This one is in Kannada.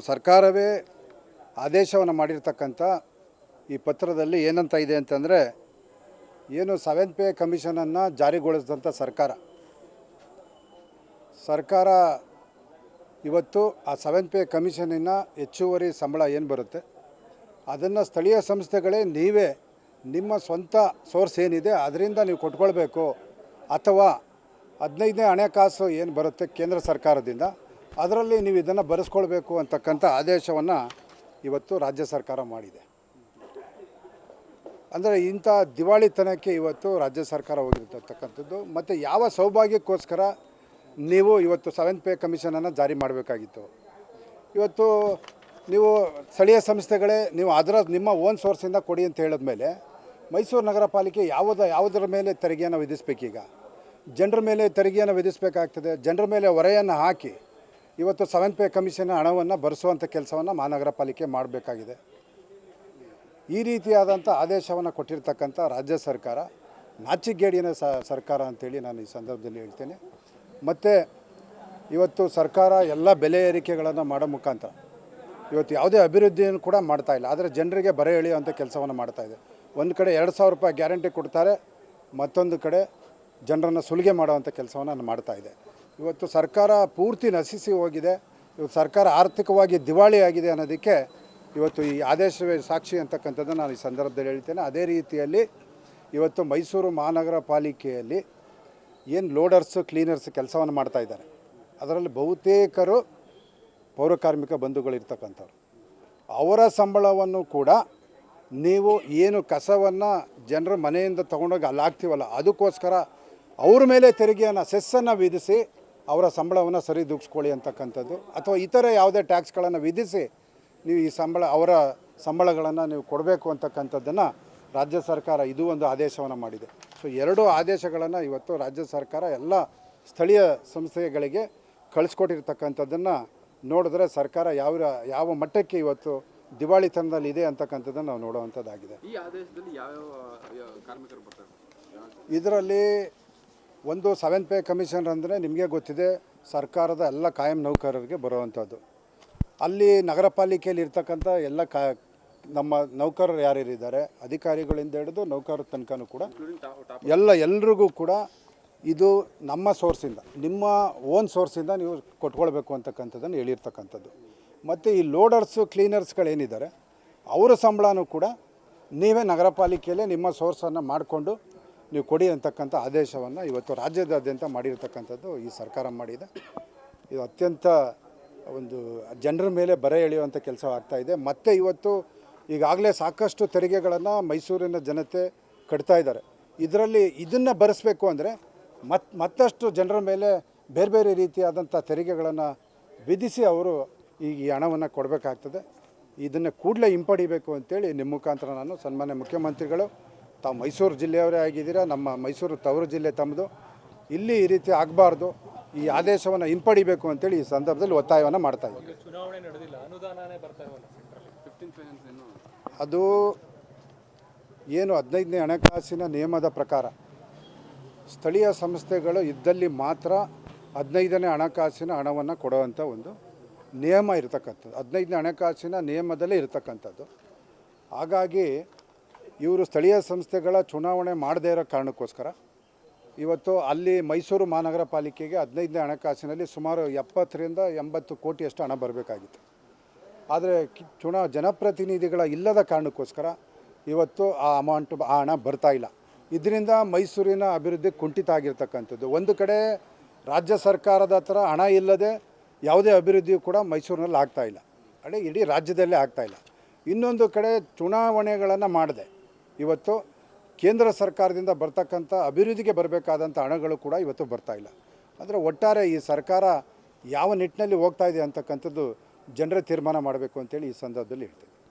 ಸರ್ಕಾರವೇ ಆದೇಶವನ್ನು ಮಾಡಿರ್ತಕ್ಕಂಥ ಈ ಪತ್ರದಲ್ಲಿ ಏನಂತ ಇದೆ ಅಂತಂದರೆ, ಏನು ಸೆವೆಂತ್ ಪೇ ಕಮಿಷನನ್ನು ಜಾರಿಗೊಳಿಸಿದಂಥ ಸರ್ಕಾರ. ಸರ್ಕಾರ ಇವತ್ತು ಆ ಸೆವೆಂತ್ ಪೇ ಕಮಿಷನಿನ ಹೆಚ್ಚುವರಿ ಸಂಬಳ ಏನು ಬರುತ್ತೆ? ಅದನ್ನು ಸ್ಥಳೀಯ ಸಂಸ್ಥೆಗಳೇ ನೀವೇ ನಿಮ್ಮ ಸ್ವಂತ ಸೋರ್ಸ್ ಏನಿದೆ ಅದರಿಂದ ನೀವು ಕೊಟ್ಕೊಳ್ಬೇಕು. ಅಥವಾ ಹದಿನೈದನೇ ಹಣಕಾಸು ಏನು ಬರುತ್ತೆ ಕೇಂದ್ರ ಸರ್ಕಾರದಿಂದ? ಅದರಲ್ಲಿ ನೀವು ಇದನ್ನು ಬರೆಸ್ಕೊಳ್ಬೇಕು ಅಂತಕ್ಕಂಥ ಆದೇಶವನ್ನು ಇವತ್ತು ರಾಜ್ಯ ಸರ್ಕಾರ ಮಾಡಿದೆ. ಅಂದರೆ ಇಂಥ ದಿವಾಳಿತನಕ್ಕೆ ಇವತ್ತು ರಾಜ್ಯ ಸರ್ಕಾರ ಹೋಗಿರ್ತಕ್ಕಂಥದ್ದು, ಮತ್ತು ಯಾವ ಸೌಭಾಗ್ಯಕ್ಕೋಸ್ಕರ ನೀವು ಇವತ್ತು ಸೆವೆಂತ್ ಪೇ ಕಮಿಷನನ್ನು ಜಾರಿ ಮಾಡಬೇಕಾಗಿತ್ತು. ಇವತ್ತು ನೀವು ಸ್ಥಳೀಯ ಸಂಸ್ಥೆಗಳೇ, ನೀವು ಅದರ, ನಿಮ್ಮ ಓನ್ ಸೋರ್ಸಿಂದ ಕೊಡಿ ಅಂತ ಹೇಳಿದ ಮೇಲೆ ಮೈಸೂರು ನಗರ ಪಾಲಿಕೆ ಯಾವುದ, ಯಾವುದರ ಮೇಲೆ ತೆರಿಗೆಯನ್ನು ವಿಧಿಸ್ಬೇಕೀಗ? ಜನರ ಮೇಲೆ ತೆರಿಗೆಯನ್ನು ವಿಧಿಸಬೇಕಾಗ್ತದೆ, ಜನರ ಮೇಲೆ ಹೊರೆಯನ್ನು ಹಾಕಿ ಇವತ್ತು ಸೆವೆನ್ ಪೇ ಕಮಿಷನ್ ಹಣವನ್ನು ಭರಿಸುವಂಥ ಕೆಲಸವನ್ನು ಮಹಾನಗರ ಪಾಲಿಕೆ ಮಾಡಬೇಕಾಗಿದೆ. ಈ ರೀತಿಯಾದಂಥ ಆದೇಶವನ್ನು ಕೊಟ್ಟಿರ್ತಕ್ಕಂಥ ರಾಜ್ಯ ಸರ್ಕಾರ ನಾಚಿಗೇಡಿನ ಸ, ಸರ್ಕಾರ ಅಂತೇಳಿ ನಾನು ಈ ಸಂದರ್ಭದಲ್ಲಿ ಹೇಳ್ತೇನೆ. ಮತ್ತು ಇವತ್ತು ಸರ್ಕಾರ ಎಲ್ಲ ಬೆಲೆ ಏರಿಕೆಗಳನ್ನು ಮಾಡೋ ಮುಖಾಂತರ, ಇವತ್ತು ಯಾವುದೇ ಅಭಿವೃದ್ಧಿಯನ್ನು ಕೂಡ ಮಾಡ್ತಾ ಇಲ್ಲ. ಆದರೆ ಜನರಿಗೆ ಬರೆ ಎಳೆಯುವಂಥ ಕೆಲಸವನ್ನು ಮಾಡ್ತಾ ಇದೆ. ಒಂದು ಕಡೆ ಎರಡು ಸಾವಿರ ರೂಪಾಯಿ ಗ್ಯಾರಂಟಿ ಕೊಡ್ತಾರೆ, ಮತ್ತೊಂದು ಕಡೆ ಜನರನ್ನು ಸುಲಿಗೆ ಮಾಡುವಂಥ ಕೆಲಸವನ್ನು ಮಾಡ್ತಾ ಇದೆ. ಇವತ್ತು ಸರ್ಕಾರ ಪೂರ್ತಿ ನಶಿಸಿ ಹೋಗಿದೆ. ಇವತ್ತು ಸರ್ಕಾರ ಆರ್ಥಿಕವಾಗಿ ದಿವಾಳಿ ಆಗಿದೆ ಅನ್ನೋದಕ್ಕೆ ಇವತ್ತು ಈ ಆದೇಶವೇ ಸಾಕ್ಷಿ ಅಂತಕ್ಕಂಥದ್ದು ನಾನು ಈ ಸಂದರ್ಭದಲ್ಲಿ ಹೇಳ್ತೇನೆ. ಅದೇ ರೀತಿಯಲ್ಲಿ ಇವತ್ತು ಮೈಸೂರು ಮಹಾನಗರ ಪಾಲಿಕೆಯಲ್ಲಿ ಏನು ಲೋಡರ್ಸು, ಕ್ಲೀನರ್ಸ್ ಕೆಲಸವನ್ನು ಮಾಡ್ತಾ ಇದ್ದಾರೆ. ಅದರಲ್ಲಿ ಬಹುತೇಕರು ಪೌರಕಾರ್ಮಿಕ ಬಂಧುಗಳಿರ್ತಕ್ಕಂಥವ್ರು. ಅವರ ಸಂಬಳವನ್ನು ಕೂಡ ನೀವು ಏನು ಕಸವನ್ನು ಜನರ ಮನೆಯಿಂದ ತೊಗೊಂಡೋಗಿ ಅಲ್ಲಿ ಹಾಕ್ತೀವಲ್ಲ, ಅದಕ್ಕೋಸ್ಕರ ಅವ್ರ ಮೇಲೆ ತೆರಿಗೆಯನ್ನು, ಸೆಸ್ಸನ್ನು ವಿಧಿಸಿ ಅವರ ಸಂಬಳವನ್ನು ಸರಿದೂಗಿಸ್ಕೊಳ್ಳಿ ಅಂತಕ್ಕಂಥದ್ದು. ಅಥವಾ ಇತರ ಯಾವುದೇ ಟ್ಯಾಕ್ಸ್ಗಳನ್ನು ವಿಧಿಸಿ ನೀವು ಈ ಸಂಬಳ ಅವರ ಸಂಬಳಗಳನ್ನು ನೀವು ಕೊಡಬೇಕು ಅಂತಕ್ಕಂಥದ್ದನ್ನು ರಾಜ್ಯ ಸರ್ಕಾರ ಇದು ಒಂದು ಆದೇಶವನ್ನು ಮಾಡಿದೆ. ಸೊ ಎರಡು ಆದೇಶಗಳನ್ನು ಇವತ್ತು ರಾಜ್ಯ ಸರ್ಕಾರ ಎಲ್ಲ ಸ್ಥಳೀಯ ಸಂಸ್ಥೆಗಳಿಗೆ ಕಳಿಸ್ಕೊಟ್ಟಿರ್ತಕ್ಕಂಥದ್ದನ್ನು ನೋಡಿದ್ರೆ ಸರ್ಕಾರ ಯಾವ ಯಾವ ಮಟ್ಟಕ್ಕೆ ಇವತ್ತು ದಿವಾಳಿತನದಲ್ಲಿ ಇದೆ ಅಂತಕ್ಕಂಥದ್ದನ್ನು ನಾವು ನೋಡುವಂಥದ್ದಾಗಿದೆ. ಇದರಲ್ಲಿ ಒಂದು ಸೆವೆನ್ ಪೇ ಕಮಿಷನ್ ಅಂದರೆ ನಿಮಗೆ ಗೊತ್ತಿದೆ, ಸರ್ಕಾರದ ಎಲ್ಲ ಕಾಯಂ ನೌಕರರಿಗೆ ಬರುವಂಥದ್ದು. ಅಲ್ಲಿ ನಗರ ಪಾಲಿಕೆಯಲ್ಲಿ ಇರ್ತಕ್ಕಂಥ ಎಲ್ಲ ಕಾ, ನಮ್ಮ ನೌಕರರು ಯಾರ್ಯಾರಿದ್ದಾರೆ ಅಧಿಕಾರಿಗಳಿಂದ ಹಿಡಿದು ನೌಕರರ ತನಕನೂ ಕೂಡ ಎಲ್ಲ ಎಲ್ರಿಗೂ ಕೂಡ ಇದು ನಮ್ಮ ಸೋರ್ಸಿಂದ, ನಿಮ್ಮ ಓನ್ ಸೋರ್ಸಿಂದ ನೀವು ಕೊಟ್ಕೊಳ್ಬೇಕು ಅಂತಕ್ಕಂಥದ್ದನ್ನು ಹೇಳಿರ್ತಕ್ಕಂಥದ್ದು. ಮತ್ತು ಈ ಲೋಡರ್ಸು, ಕ್ಲೀನರ್ಸ್ಗಳೇನಿದ್ದಾರೆ, ಅವರ ಸಂಬಳನೂ ಕೂಡ ನೀವೇ ನಗರ ಪಾಲಿಕೆಯಲ್ಲೇ ನಿಮ್ಮ ಸೋರ್ಸನ್ನು ಮಾಡಿಕೊಂಡು ನೀವು ಕೊಡಿ ಅಂತಕ್ಕಂಥ ಆದೇಶವನ್ನು ಇವತ್ತು ರಾಜ್ಯದಾದ್ಯಂತ ಮಾಡಿರತಕ್ಕಂಥದ್ದು ಈ ಸರ್ಕಾರ ಮಾಡಿದೆ. ಇದು ಅತ್ಯಂತ ಒಂದು ಜನರ ಮೇಲೆ ಬರೆ ಎಳೆಯುವಂಥ ಕೆಲಸ ಇದೆ. ಮತ್ತು ಇವತ್ತು ಈಗಾಗಲೇ ಸಾಕಷ್ಟು ತೆರಿಗೆಗಳನ್ನು ಮೈಸೂರಿನ ಜನತೆ ಕಟ್ತಾ ಇದ್ದಾರೆ. ಇದರಲ್ಲಿ ಇದನ್ನು ಬರೆಸಬೇಕು ಅಂದರೆ ಮತ್ ಮತ್ತಷ್ಟು ಜನರ ಮೇಲೆ ಬೇರೆ ಬೇರೆ ರೀತಿಯಾದಂಥ ತೆರಿಗೆಗಳನ್ನು ವಿಧಿಸಿ ಅವರು ಈ ಹಣವನ್ನು ಕೊಡಬೇಕಾಗ್ತದೆ. ಇದನ್ನು ಕೂಡಲೇ ಹಿಂಪಡಿಬೇಕು ಅಂತೇಳಿ ನಿಮ್ಮ ಮುಖಾಂತರ ನಾನು ಸನ್ಮಾನ್ಯ ಮುಖ್ಯಮಂತ್ರಿಗಳು ತಾವು ಮೈಸೂರು ಜಿಲ್ಲೆಯವರೇ ಆಗಿದ್ದೀರಾ ನಮ್ಮ ಮೈಸೂರು ತವರು ಜಿಲ್ಲೆ ತಮ್ಮದು. ಇಲ್ಲಿ ಈ ರೀತಿ ಆಗಬಾರ್ದು ಈ ಆದೇಶವನ್ನು ಹಿಂಪಡಿಬೇಕು ಅಂತೇಳಿ ಈ ಸಂದರ್ಭದಲ್ಲಿ ಒತ್ತಾಯವನ್ನು ಮಾಡ್ತಾ ಇದ್ದೀವಿ ಅದು ಏನು ಹದಿನೈದನೇ ಹಣಕಾಸಿನ ನಿಯಮದ ಪ್ರಕಾರ ಸ್ಥಳೀಯ ಸಂಸ್ಥೆಗಳು ಇದ್ದಲ್ಲಿ ಮಾತ್ರ ಹದಿನೈದನೇ ಹಣಕಾಸಿನ ಹಣವನ್ನು ಕೊಡುವಂಥ ಒಂದು ನಿಯಮ ಇರತಕ್ಕಂಥದ್ದು. ಹದಿನೈದನೇ ಹಣಕಾಸಿನ ನಿಯಮದಲ್ಲೇ ಇರತಕ್ಕಂಥದ್ದು. ಹಾಗಾಗಿ ಇವರು ಸ್ಥಳೀಯ ಸಂಸ್ಥೆಗಳ ಚುನಾವಣೆ ಮಾಡದೇ ಇರೋ ಕಾರಣಕ್ಕೋಸ್ಕರ ಇವತ್ತು ಅಲ್ಲಿ ಮೈಸೂರು ಮಹಾನಗರ ಪಾಲಿಕೆಗೆ ಹದಿನೈದನೇ ಹಣಕಾಸಿನಲ್ಲಿ ಸುಮಾರು ಎಪ್ಪತ್ತರಿಂದ ಎಂಬತ್ತು ಕೋಟಿಯಷ್ಟು ಹಣ ಬರಬೇಕಾಗಿತ್ತು. ಆದರೆ ಚುನಾ, ಜನಪ್ರತಿನಿಧಿಗಳ ಇಲ್ಲದ ಕಾರಣಕ್ಕೋಸ್ಕರ ಇವತ್ತು ಆ ಅಮೌಂಟ್ ಆ ಹಣ ಬರ್ತಾ ಇಲ್ಲ. ಇದರಿಂದ ಮೈಸೂರಿನ ಅಭಿವೃದ್ಧಿ ಕುಂಠಿತ ಆಗಿರ್ತಕ್ಕಂಥದ್ದು. ಒಂದು ಕಡೆ ರಾಜ್ಯ ಸರ್ಕಾರದ ಹತ್ರ ಹಣ ಇಲ್ಲದೆ ಯಾವುದೇ ಅಭಿವೃದ್ಧಿಯು ಕೂಡ ಮೈಸೂರಿನಲ್ಲಿ ಆಗ್ತಾಯಿಲ್ಲ ಅಡೆ ಇಡೀ ರಾಜ್ಯದಲ್ಲೇ ಆಗ್ತಾಯಿಲ್ಲ ಇನ್ನೊಂದು ಕಡೆ ಚುನಾವಣೆಗಳನ್ನು ಮಾಡಿದೆ. ಇವತ್ತು ಕೇಂದ್ರ ಸರ್ಕಾರದಿಂದ ಬರ್ತಕ್ಕಂಥ ಅಭಿವೃದ್ಧಿಗೆ ಬರಬೇಕಾದಂಥ ಹಣಗಳು ಕೂಡ ಇವತ್ತು ಬರ್ತಾ ಇಲ್ಲ. ಅಂದರೆ ಒಟ್ಟಾರೆ ಈ ಸರ್ಕಾರ ಯಾವ ನಿಟ್ಟಿನಲ್ಲಿ ಹೋಗ್ತಾ ಇದೆ ಅಂತಕ್ಕಂಥದ್ದು ಜನರೇ ತೀರ್ಮಾನ ಮಾಡಬೇಕು ಅಂತೇಳಿ ಈ ಸಂದರ್ಭದಲ್ಲಿ ಹೇಳ್ತೇನೆ.